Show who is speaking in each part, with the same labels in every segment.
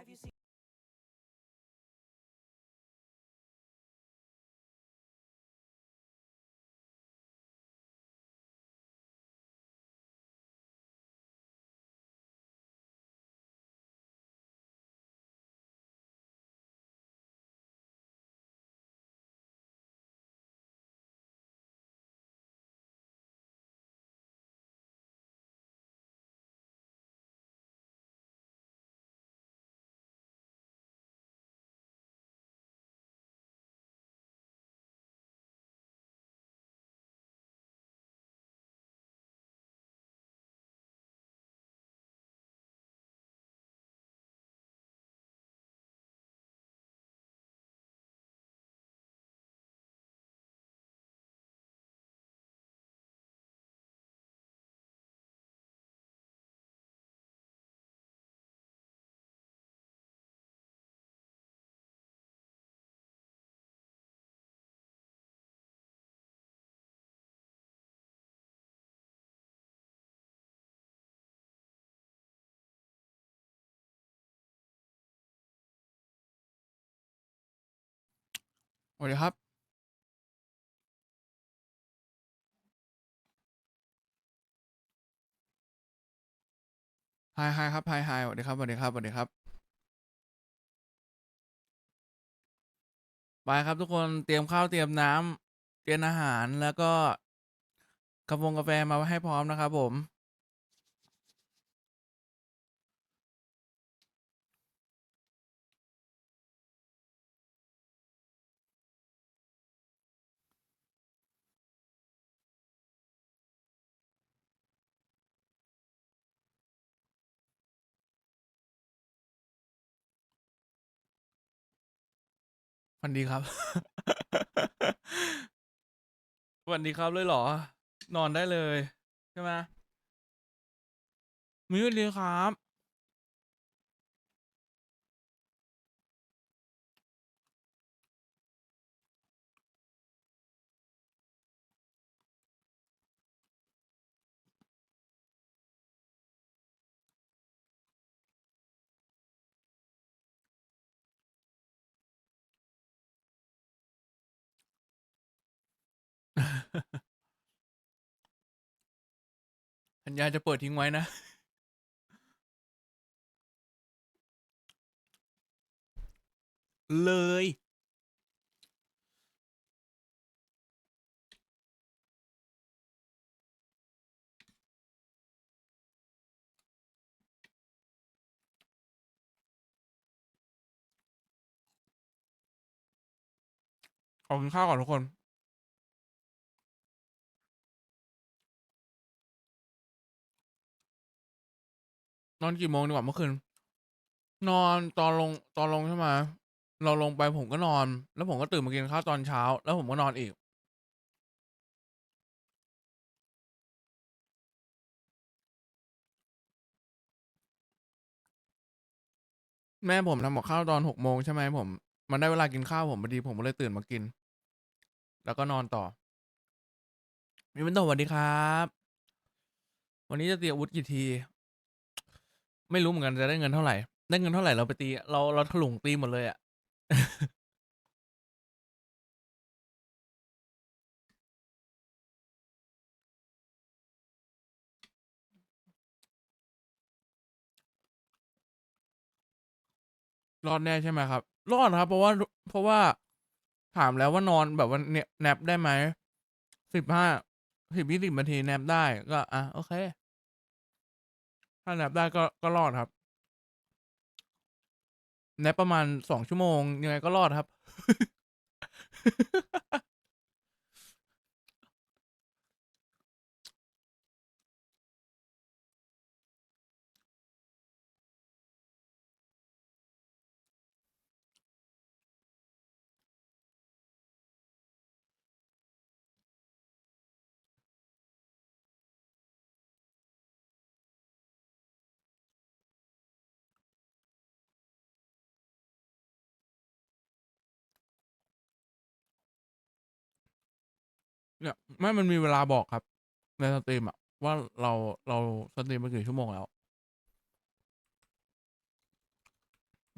Speaker 1: Have you seen? วัสดีครับ ไฮไฮครับ ไฮไฮสวัสดีครับสวัสดีครับสวัสดีครับ ไปครับทุกคนเตรียมข้าวเตรียมน้ำเตรียมอาหารแล้วก็กาแฟกาแฟมาให้พร้อมนะครับผม วัสดีครับสวัสดีครับเลยเหรอ นอนได้เลย ใช่ไหมมีสวัสดีครับ สัญญาจะเปิดทิ้งไว้นะ เลย ขอกินข้าวก่อนทุกคน นอนกี่โมงดีกว่าเมื่อคืน นอนตอนลงตอนลงใช่ไหมเราลงไปผมก็นอน แล้วผมก็ตื่นมากินข้าวตอนเช้า แล้วผมก็นอนอีก แม่ผมทำกับข้าวตอนหกโมงใช่ไหมผม มันได้เวลากินข้าวผมพอดีผมก็เลยตื่นมากิน แล้วก็นอนต่อ มีเป็นตัวสวัสดีครับ วันนี้จะตีอาวุธกี่ที ไม่รู้เหมือนกันจะได้เงินเท่าไหร่ได้เงินเท่าไหร่เราไปตี เรา เราถลุงตีหมดเลยอะ รอดแน่ใช่ไหมครับ รอดครับ เพราะว่า เพราะว่าถามแล้วว่านอนแบบว่าเนี่ยแนบได้ไหม สิบห้าสิบยี่สิบนาทีแนบได้ก็ อะ โอเค ถ้าแนบได้ก็ก็รอดครับแนบประมาณสองชั่วโมงยังไงก็รอดครับ เนี่ยไม่มันมีเวลาบอกครับ ในสตรีมอะว่าเราเราสตรีมมากี่ชั่วโมงแล้ว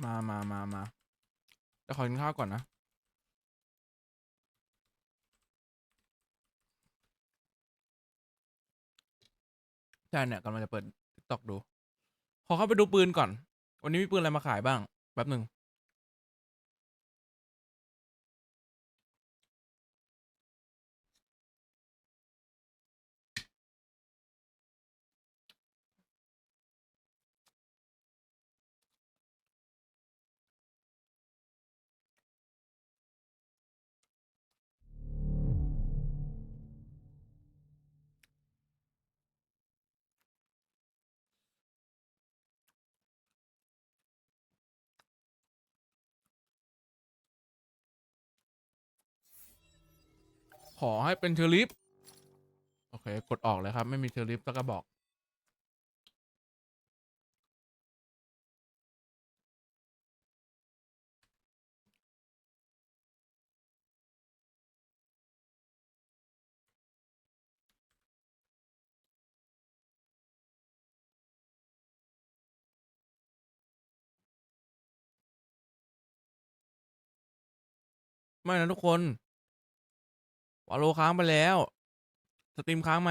Speaker 1: มามามามาเดี๋ยวขอกินข้าวก่อนนะใช่เนี่ยกำลังจะเปิด t ิ k t o k ดู ขอเข้าไปดูปืนก่อน วันนี้มีปืนอะไรมาขายบ้าง แป๊บหนึ่ง ขอให้เป็นเชอริฟโอเค กดออกเลยครับ ไม่มีเชอริฟแล้วก็บอกไม่นะทุกคน อโลค้างไปแล้ว สตรีมค้างไหม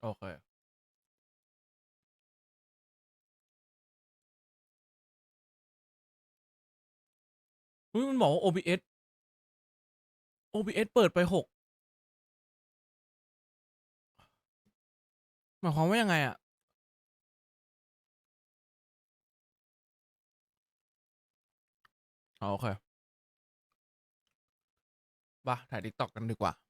Speaker 1: โอเค อุ้ยมันบอกว่า OBS OBS เปิดไปหกหมายความว่ายังไงอะโอเคป่ะถ่าย TikTok กันดีกว่า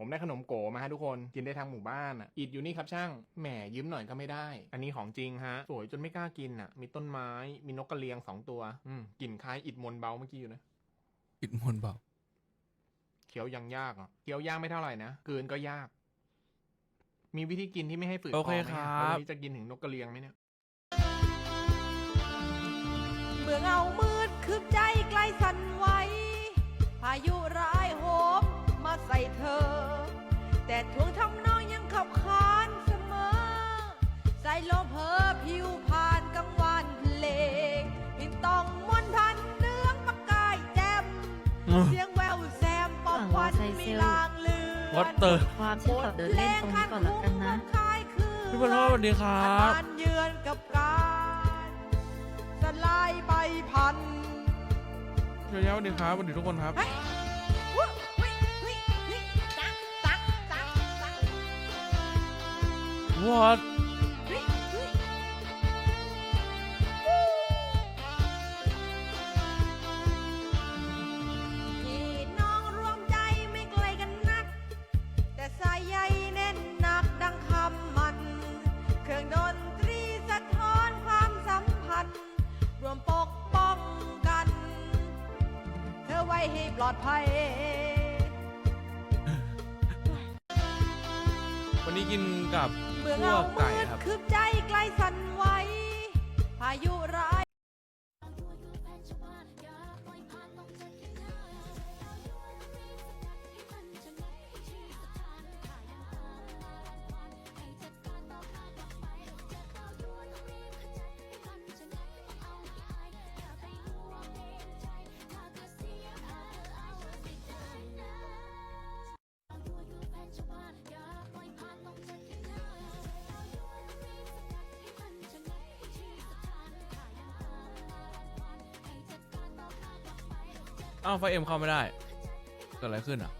Speaker 2: ผมได้ขนมโกมาฮะทุกคนกินได้ทั้งหมู่บ้านอะอิดอยู่นี่ครับช่างแหมยืมหน่อยก็ไม่ได้ อันนี้ของจริงฮะ สวยจนไม่กล้ากินอะ มีต้นไม้มีนกกระเรียงสองตัวอืมกลิ่นคล้ายอิดมนต์เบาเมื่อกี้อยู่นะ
Speaker 1: อิดมนต์เปล่า
Speaker 2: เคี้ยวยังยากอะเคี้ยวยากไม่เท่าไหร่นะกลืนก็ยาก มีวิธีกินที่ไม่ให้ฝืด
Speaker 1: โอเค
Speaker 2: คอไหม
Speaker 1: ค
Speaker 2: อะ
Speaker 1: รั
Speaker 2: แล้ว
Speaker 1: บ
Speaker 2: วันนี้จะกินถึงนกกระเรียงไหมเนี่ย
Speaker 3: เมื่อเงามืดคืบใจใกล้สั่นไหวพายุร้ายโหมมาใส่เธอ แต่ทวงทำนองยังขับขานเสมอ ใส่ลมเพอผิวผ่านกลางวันเพลงพินต้องมวนพันเนื้องประกายแจ่มเสียงแววแซมปอบควันมีลางเลือน
Speaker 1: วอตเตอร์
Speaker 4: ความฉันขอเดินเล่นตรงนี้ก่อนละกันนะ
Speaker 1: พี่บอลโทษสวัสดีครับ
Speaker 3: นานเยือนกับการสลายไปพัน
Speaker 1: เชียร์สวัสดีครับสวัสดีทุกคนครับ what
Speaker 3: เฮ้ยเฮ้ยพี่น้องรวมใจไม่ไกลกันนัก แต่สายใยแน่นหนักดังคำมัน เครื่องดนตรีสะท้อนความสัมพันธ์ รวมปกป้องกัน เธอไว้ให้ปลอดภัย
Speaker 1: วันนี้กินกับ
Speaker 3: เมื่อ
Speaker 1: พว
Speaker 3: เงาก
Speaker 1: ไก่
Speaker 3: มืด
Speaker 1: ครับ
Speaker 3: คืบใจใกล้สั่นไหวพายุร้าย
Speaker 1: อ้าวไฟเอ็มเข้าไม่ได้เกิดอะไรขึ้นอะ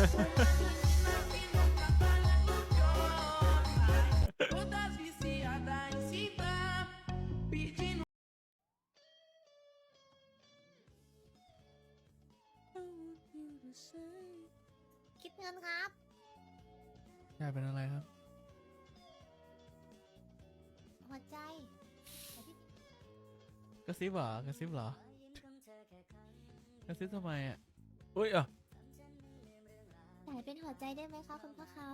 Speaker 5: คิดเงินครับ
Speaker 1: ยายเป็นอะไรครับ
Speaker 5: หัวใจ
Speaker 1: กระซิบเหรอกระซิบเหรอกระซิบทำไมอะอุ้ยอะ
Speaker 5: จ่ายเป็นหัวใจได้ไหมคะคุณพ่อคะ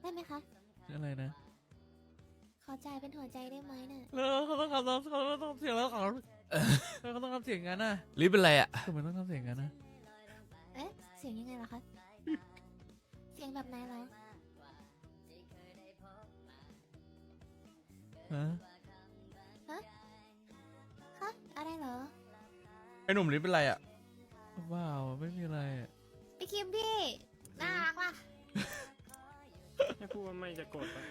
Speaker 5: ได้ไหมคะ
Speaker 1: อะไรนะ
Speaker 5: ขอจ่ายเป็นหัวใจได้ไหมเนี่ย
Speaker 1: แล้วเขาต้องทำเขาต้องทำเสียงแล้วเขาเขาต้องทำเสียงงั้นน่ะลิฟเป็นไรอะ ทำไมต้องทำเสียงงั้นนะ
Speaker 5: เอ๊ะ เสียงยังไงล่ะคะ เสียงแบบไหนล่ะ
Speaker 1: ฮะ
Speaker 5: คะอะไรเหรอ
Speaker 1: ไอหนุ่มลิฟเป็นไรอะ ว้าวไม่มีอะไรอะ
Speaker 5: พี่คิมพี่น่ารักว่ะ
Speaker 6: แค่พูดว่าไม่จะโกรธปะ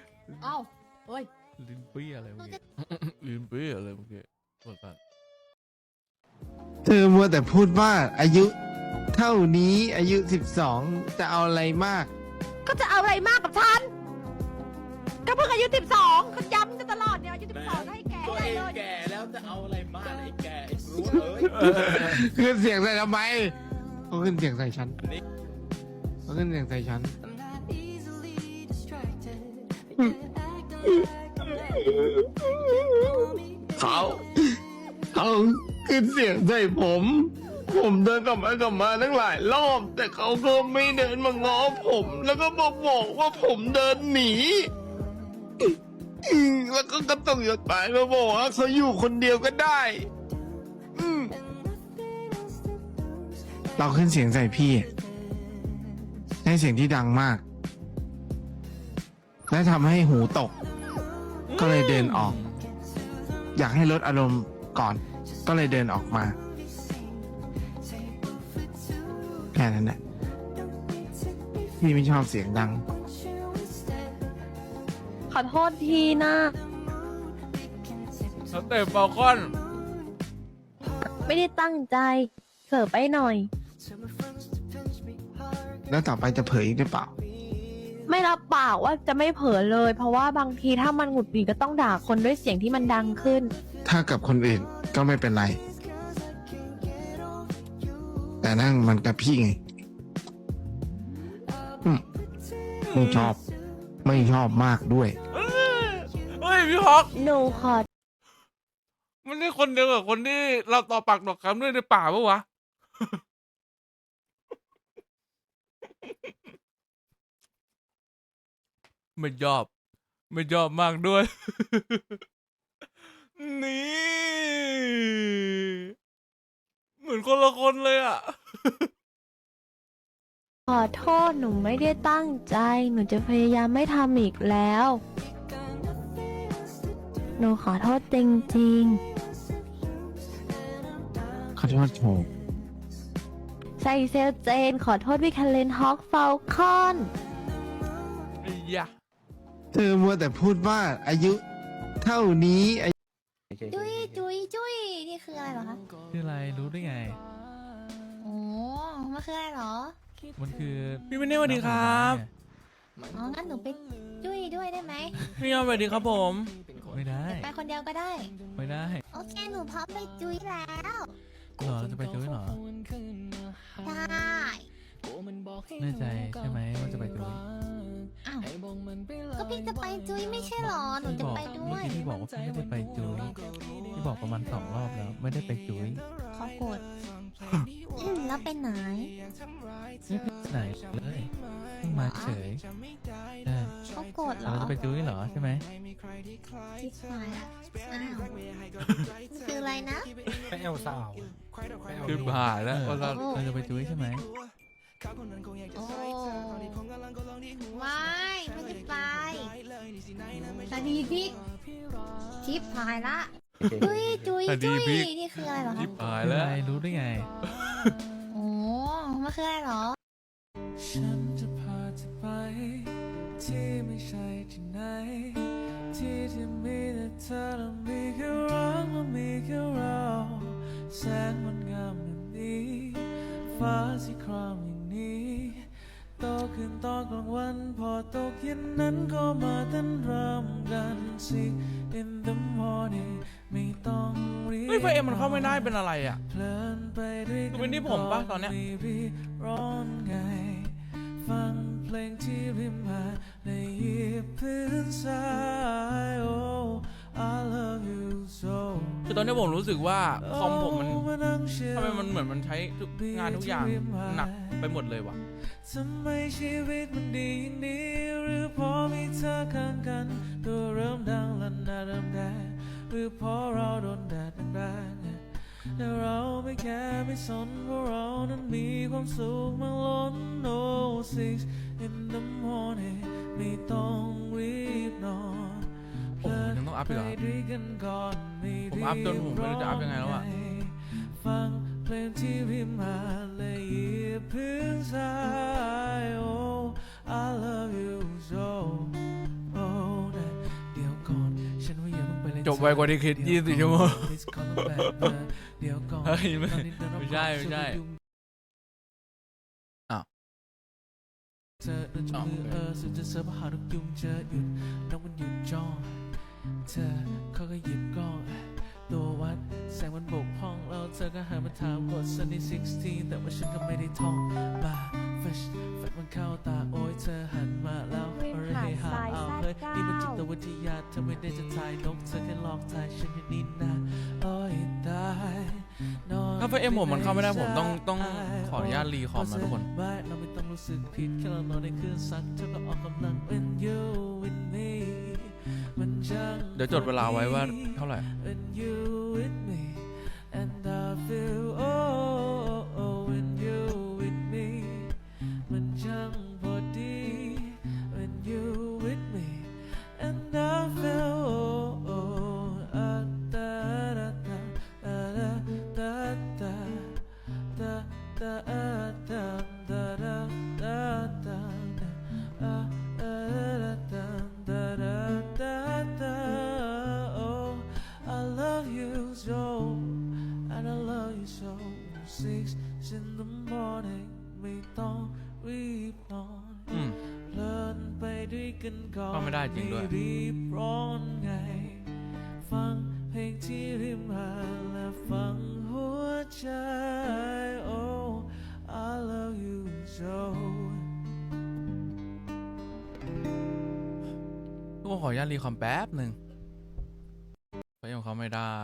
Speaker 3: เอ้าเฮ้ย
Speaker 1: ลิ้นเปี้ยอะไรเมื่อ
Speaker 5: หนู
Speaker 1: กี้
Speaker 5: จะ
Speaker 1: ลิ้นเปี้ยอะไรเมื่อกี้ปวดฟัน
Speaker 7: เธอมัวแต่พูดว่าอายุเท่านี้อายุสิบสองจะเอาอะไรมาก
Speaker 3: ก็จะเอาอะไรมากกับฉัน ก็เพิ่งอายุสิบสองก็ย้ำจะตลอดเนี่ยอายุสิบสองให้แก่
Speaker 8: ตัว
Speaker 3: ใหญ่
Speaker 8: เอง
Speaker 3: เลย
Speaker 8: แก่แล้วจะเอาอะไรมากไอ้แก่ไอ้รู้เอ้ย
Speaker 7: ขึ้นเสียงใส่ทำไมเขาขึ้นเสียงใส่ฉันเขาขึ้นเสียงใส่ฉัน
Speaker 9: I'm not easily distracted. I can't act like I'm letting
Speaker 7: เขาเขาขึ้นเสียงใส่ผม ผมเดินกลับมากลับมาตั้งหลายรอบ แต่เขาก็ไม่เดินมาง้อผม แล้วก็มาบอกว่าผมเดินหนี อืมแล้วก็กระตุกหยดปลายมาบอกว่าเขาอยู่คนเดียวก็ได้ อืมเราขึ้นเสียงใส่พี่ให้เสียงที่ดังมาก และทำให้หูตก ก็เลยเดินออก อยากให้ลดอารมณ์ก่อน ก็เลยเดินออกมาแค่นั้นแหละพี่ไม่ชอบเสียงดัง
Speaker 4: อโทษทีนะ
Speaker 1: สเตปฟอลคอน
Speaker 4: ไม่ได้ตั้งใจเสิร์ฟไปหน่อย
Speaker 7: แล้วต่อไปจะเผยอีกหรือเปล่า
Speaker 4: ไม่รับปากว่าจะไม่เผลอเลย เพราะว่าบางทีถ้ามันหงุดหงิดก็ต้องด่าคนด้วยเสียงที่มันดังขึ้น
Speaker 7: ถ้ากับคนอื่นก็ไม่เป็นไร แต่นั่งมันกับพี่ไงอืมไม่ชอบ ไม่ชอบมากด้วย
Speaker 1: เฮ้ย พี่ฮอก
Speaker 4: หนูขอ
Speaker 1: มันนี่คนเดียวกับคนที่เราต่อปากต่อคำด้วยในป่าปะวะ ไม่ยอบ ไม่ยอบมากด้วย นี่ เหมือนคนละคนเลยอะ
Speaker 4: ขอโทษหนูไม่ได้ตั้งใจ หนูจะพยายามไม่ทำอีกแล้ว หนูขอโทษจริง
Speaker 7: ขอโทษโชว์
Speaker 4: ๆใส่เซลเจน ขอโทษพี่คาเลนฮอกฟ a ลคอน
Speaker 1: ไอ้ยะ
Speaker 7: เธอมัวแต่พูดว่าอายุเท่านี้อายุ
Speaker 5: จุยจุยจุยนี่คืออะไรเหรอคะ
Speaker 1: คืออะไรรู้ได้ไง
Speaker 5: โอ้มันคืออะไรเหรอ
Speaker 1: มันคือพี่ไม่ได้สวัสดีครับ
Speaker 5: อ๋องั้นหนูไปจุยด้วยได้ไหม
Speaker 1: พี่ยอมสวัสดีครับผม ไม่ได้
Speaker 5: ไปคนเดียวก็ได้
Speaker 1: ไม่ได้
Speaker 5: โอเคหนูพร้อมไปจุยแล้ว
Speaker 1: เหรอเราจะไปจุ้ยเหรอ
Speaker 5: ได้
Speaker 1: แน่ใจใช่ไหมว่าจะไปจุ้ย
Speaker 5: อ้าวก็พี่จะไปจุยไม่ใช่เหรอ หนูจะไปด้ว
Speaker 1: เมื่อยกี้พี่บอกว่าพี่ไม่ได้ไปจุ้ยพี่บอกประมาณสองรอบแล้วไม่ได้ไปจุ้ย
Speaker 5: ขอโกรธอืมแล้วไปไหน
Speaker 1: ไม่ไปไหนเลยเพิ่งมาเฉยใช่
Speaker 5: เขาโกรธเหร
Speaker 1: เรา
Speaker 5: อ
Speaker 1: จะไปจุ้ยเหรอใช่ไหม
Speaker 5: ที่ไหนอะอ้าวมันคืออะไรนะ
Speaker 6: ไปเอลสาว
Speaker 1: คือผ่านแล้ว
Speaker 5: ว่าเรา
Speaker 1: เราจะไปจุ้ยใช่ไหม
Speaker 5: โอ้ไม่ไม่ได้ไปตาดีพิกชิปหายละจุยจุย
Speaker 1: ตาดี
Speaker 5: จุย
Speaker 1: พริก
Speaker 5: นี่คืออะไรเหรอ
Speaker 1: จิ
Speaker 5: คะ
Speaker 1: บหายแล้วรู้ได้ไง
Speaker 5: โอ้มันคืออะไรเหรอ
Speaker 1: ฉันจะพาเธอไป ที่ไม่ใช่ที่ไหน ที่ที่มีแต่เธอและมีแค่รัมีแค่เรา แสงมันงามแบบนี้ ฟ้าสีครามอย่าง
Speaker 9: นี้โตขึ้นตอนกลางวันพอตกเย็นนั้นก็มาเต้นรำกันสิ In the morning ไม่ต้องรีบ
Speaker 1: เฮ้ยไฟเอ็มมันเข้าไม่ได้เป็นอะไรอะ
Speaker 9: เพลินไปด้วยกั
Speaker 1: คือเป็นที่ผมปะตอนเนี้ย
Speaker 9: ร้อนไงฟัง เพลงที่ริมหาดในหยิบพื้นทราย oh I love you so
Speaker 1: คือตอนนี้ผมรู้สึกว่าคอมผมมัน
Speaker 9: โอ้นั่งเชียร์
Speaker 1: ทำไมมันเหมือนมันใช้ทุกงานทุกอย่างหนักไปหมดเลยว่ะ
Speaker 9: ทำไมชีวิตมันดีอย่างนี้ หรือเพราะมีเธอข้างกัน ตัวเริ่มดังและหน้าเริ่มแดงหรือเพราะเราโดนแดดแรงๆแต่เราไม่แค่ไม่สนเพราะเรานั้นมีความสุขมาล้น no six in the morning ไม่ต้องรีบนอน
Speaker 1: โอ้โหยังต้องอัพอีกเหรอ
Speaker 9: ไปด้วยกันก่อนไม่
Speaker 1: ผมอัพจนผมไม่รู้จะอัพยังไงแล้วอะ
Speaker 9: ฟังเพลงที่ริมหาดและเหยียบพื้นทราย oh I love you so oh นะเดี๋ยวก่อนฉันว่าอย่าเพิ่งไปเลย
Speaker 1: จบไวกว่าที่คิด24ชั่วโมง
Speaker 9: Please call me back นะเดี๋ยวก่อน
Speaker 1: เฮ้ยไม่
Speaker 9: ตอนนี้เดินออก
Speaker 1: ไม่ใช่ไม่ใช่
Speaker 9: ฉันยุ่ง
Speaker 1: อ้าว
Speaker 9: เธอเดินจ
Speaker 1: อ้าว
Speaker 9: มือเออสุดจะเสิร์ฟหาทุกยุงเจอหยุดน้องมันหยุดจ้องเธอเขาก็หยิบกล้องตัววัดแสงมันบกพร่องแล้วเธอก็หันมาถามกดสันนี่16 แต่ว่าฉันก็ไม่ได้ท่องมาเฟชแฟดมันเข้าตาโอ้ยเธอหันมาแล้วเอ้ย
Speaker 4: หาด
Speaker 9: ให้หาเอาเฮ้ยนี่มันจิตวิทยาเธอไม่ได้จะถ่ายนกเธอแค่หลอกถ่ายฉันอยู่นี่นะโอ้ยตาย
Speaker 1: ถ้าไฟเอ็มผมมันเข้าไม่ได้ผมต้องต้องขออนุญาตรีคอมนะทุกคน
Speaker 9: ไม่เราไม่ต้องรู้สึกผิดแค่เรานอนในคืนสักเธอก็ออกกำลัง when you with me มันช่าง
Speaker 1: เดี๋ยวจดเวลาไว้ว่าเท่าไหร่
Speaker 9: when you with me and I feel
Speaker 1: เข้าไม่ได้จริงด้วย
Speaker 9: ไม่รีบร้อนไงฟังเพลงที่ริมหาดและฟังหัวใจ oh I love you so
Speaker 1: ทุกคนขออนุญาตรีคอมแป๊บหนึ่งไฟเอ็มเขาไม่ได้